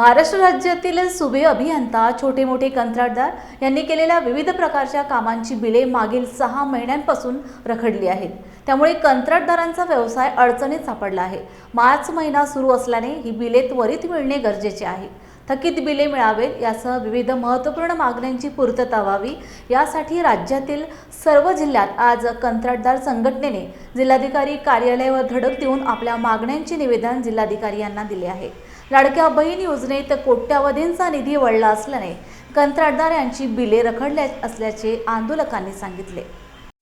महाराष्ट्र राज्यातील सुबे अभियंता छोटे मोठे कंत्राटदार यांनी केलेल्या विविध प्रकारच्या कामांची बिले मागील सहा महिन्यांपासून रखडली आहेत. त्यामुळे कंत्राटदारांचा व्यवसाय अडचणीत सापडला आहे. मार्च महिना सुरू असल्याने ही बिले त्वरित मिळणे गरजेचे आहे. थकीत बिले मिळावेत यासह विविध महत्त्वपूर्ण मागण्यांची पूर्तता व्हावी यासाठी राज्यातील सर्व जिल्ह्यात आज कंत्राटदार संघटनेने जिल्हाधिकारी कार्यालयावर धडक देऊन आपल्या मागण्यांचे निवेदन जिल्हाधिकारी यांना दिले आहे. लाडक्या बहीण योजनेत कोट्यावधींचा निधी वळला असल्याने कंत्राटदार यांची बिले रखडल्या असल्याचे आंदोलकांनी सांगितले.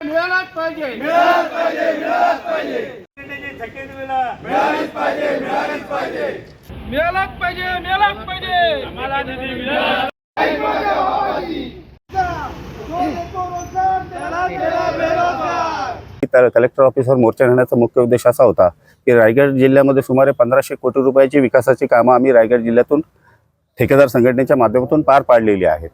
मिळालाच पाहिजे मिळालाच पाहिजे मिळालाच पाहिजे थकीत मिळालीच पाहिजे मिळालीच पाहिजे मिळालाच पाहिजे मिळालाच पाहिजे मला निधी मिळाला कलेक्टर ऑफिसवर मोर्चा नेण्याचा मुख्य उद्देश असा होता की रायगड जिल्ह्यामध्ये सुमारे पंधराशे कोटी रुपयाची विकासाची कामं आम्ही रायगड जिल्ह्यातून ठेकेदार संघटनेच्या माध्यमातून पार पाडलेली आहेत.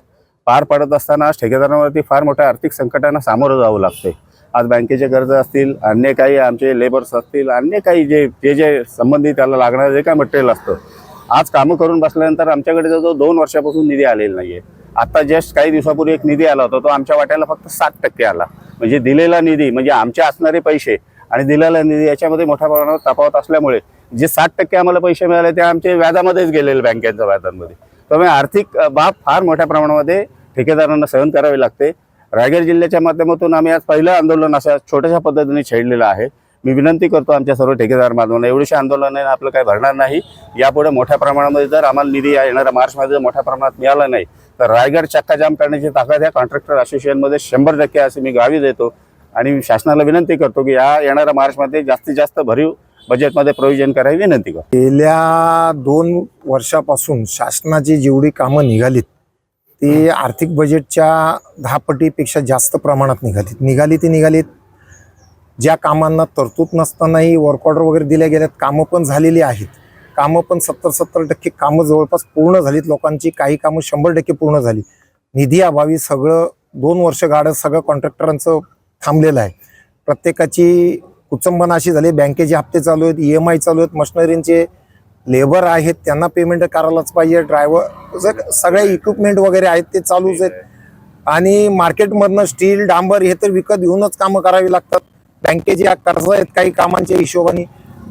पार पाडत असताना आज ठेकेदारांवरती फार मोठ्या आर्थिक संकटांना सामोरं जावं लागते आज बँकेचे कर्ज असतील अन्य काही आमचे लेबर्स असतील अन्य काही जे जे जे संबंधित त्याला लागणारं जे काय मटेरियल असतं. आज कामं करून बसल्यानंतर आमच्याकडे जवळजवळ दोन वर्षापासून निधी आलेला नाही आहे आता जस्ट काही दिवसापूर्वी एक निधी आला होता तो आमच्या वाट्याला फक्त सात टक्के आला. म्हणजे दिलेला निधी म्हणजे आमचे असणारे पैसे आणि दिलेला निधी याच्यामध्ये मोठ्या प्रमाणात तफावत असल्यामुळे जे सात टक्के आम्हाला पैसे मिळाले ते आमचे व्याजामध्येच गेलेले बँकेच्या व्याजांमध्ये. त्यामुळे आर्थिक बाब फार मोठ्या प्रमाणामध्ये ठेकेदारांना सहन करावी लागते. रायगड जिल्ह्याच्या माध्यमातून आम्ही आज पहिलं आंदोलन अशा छोट्याशा पद्धतीने छेडलेलं आहे. मी विनंती करतो आमच्या सर्व ठेकेदार बांधवांना एवढीशा आंदोलनाने आपलं काही भरणार नाही. यापुढे मोठ्या प्रमाणामध्ये जर आम्हाला निधी येणारा येणाऱ्या मार्चमध्ये जर मोठ्या प्रमाणात मिळाला नाही तर रायगड चक्काजाम करण्याची ताकद या कॉन्ट्रॅक्टर असोसिएशनमध्ये शंभर टक्के असे मी गावी देतो. आणि शासनाला विनंती करतो की या येणाऱ्या मार्चमध्ये जास्तीत जास्त भरीव बजेटमध्ये प्रोव्हिजन करावी विनंती करतो. गेल्या दोन वर्षापासून शासनाची जेवढी कामं निघालीत ती आर्थिक बजेटच्या दहा पटीपेक्षा जास्त प्रमाणात निघालीत. निघाली ती निघालीत. ज्या कामांना तरतूद नसतानाही वर्क ऑर्डर वगैरे दिल्या गेल्यात कामं पण झालेली आहेत. कामं पण सत्तर सत्तर टक्के कामं जवळपास पूर्ण झालीत लोकांची. काही कामं शंभर टक्के पूर्ण झाली. निधी अभावी सगळं दोन वर्ष गाडं सगळं कॉन्ट्रॅक्टरांचं थांबलेलं आहे. प्रत्येकाची कुचंबना अशी झाली बँकेचे हप्ते चालू आहेत ई एम आय चालू आहेत मशिनरींचे लेबर आहेत त्यांना पेमेंट करायलाच पाहिजे ड्रायव्हर सगळे इक्विपमेंट वगैरे आहेत ते चालूच आहेत. आणि मार्केटमधनं स्टील डांबर हे तर विकत घेऊनच कामं करावी लागतात. बँकेचे कर्ज आहेत काही कामांच्या हिशोबाने.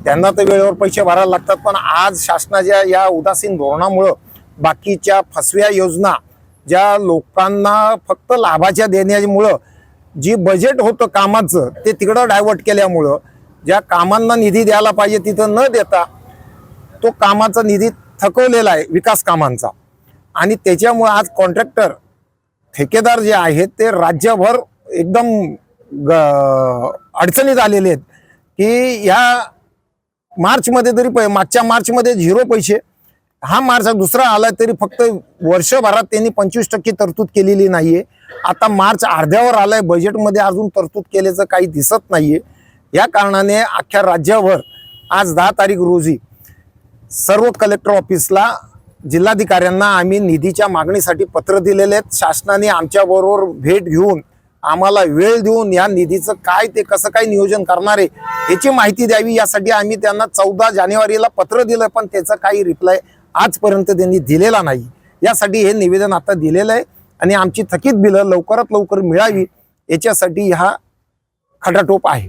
त्यांना तर वेळेवर पैसे भरायला लागतात पण आज शासनाच्या या उदासीन धोरणामुळं बाकीच्या फसव्या योजना ज्या लोकांना फक्त लाभाच्या देण्यामुळं जी बजेट होतं कामाचं ते तिकडं डायव्हर्ट केल्यामुळं ज्या कामांना निधी द्यायला पाहिजे तिथं न देता तो कामाचा निधी थकवलेला आहे विकास कामांचा. आणि त्याच्यामुळं आज कॉन्ट्रॅक्टर ठेकेदार जे आहेत ते राज्यभर एकदम ग- अडचणीत आलेले आहेत की ह्या मार्चमध्ये तरी प मागच्या मार्चमध्ये झिरो पैसे. हा मार्च दुसरा आला तरी फक्त वर्षभरात त्यांनी पंचवीस टक्के तरतूद केलेली नाहीये. आता मार्च अर्ध्यावर आलाय बजेटमध्ये अजून तरतूद केल्याचं काही दिसत नाहीये. या कारणाने अख्ख्या राज्यावर आज दहा तारीख रोजी सर्व कलेक्टर ऑफिसला जिल्हाधिकाऱ्यांना आम्ही निधीच्या मागणीसाठी पत्र दिलेले आहेत. शासनाने आमच्याबरोबर भेट घेऊन आम्हाला वेळ देऊन या निधीचं काय ते कसं काय नियोजन करणार आहे याची माहिती द्यावी. यासाठी आम्ही त्यांना चौदा जानेवारीला पत्र दिलं पण त्याचा काही रिप्लाय आजपर्यंत त्यांनी दिलेला नाही. यासाठी हे निवेदन आता दिलेलं आहे आणि आमची थकीत बिलं लवकरात लवकर मिळावी याच्यासाठी हा खटाटोप आहे.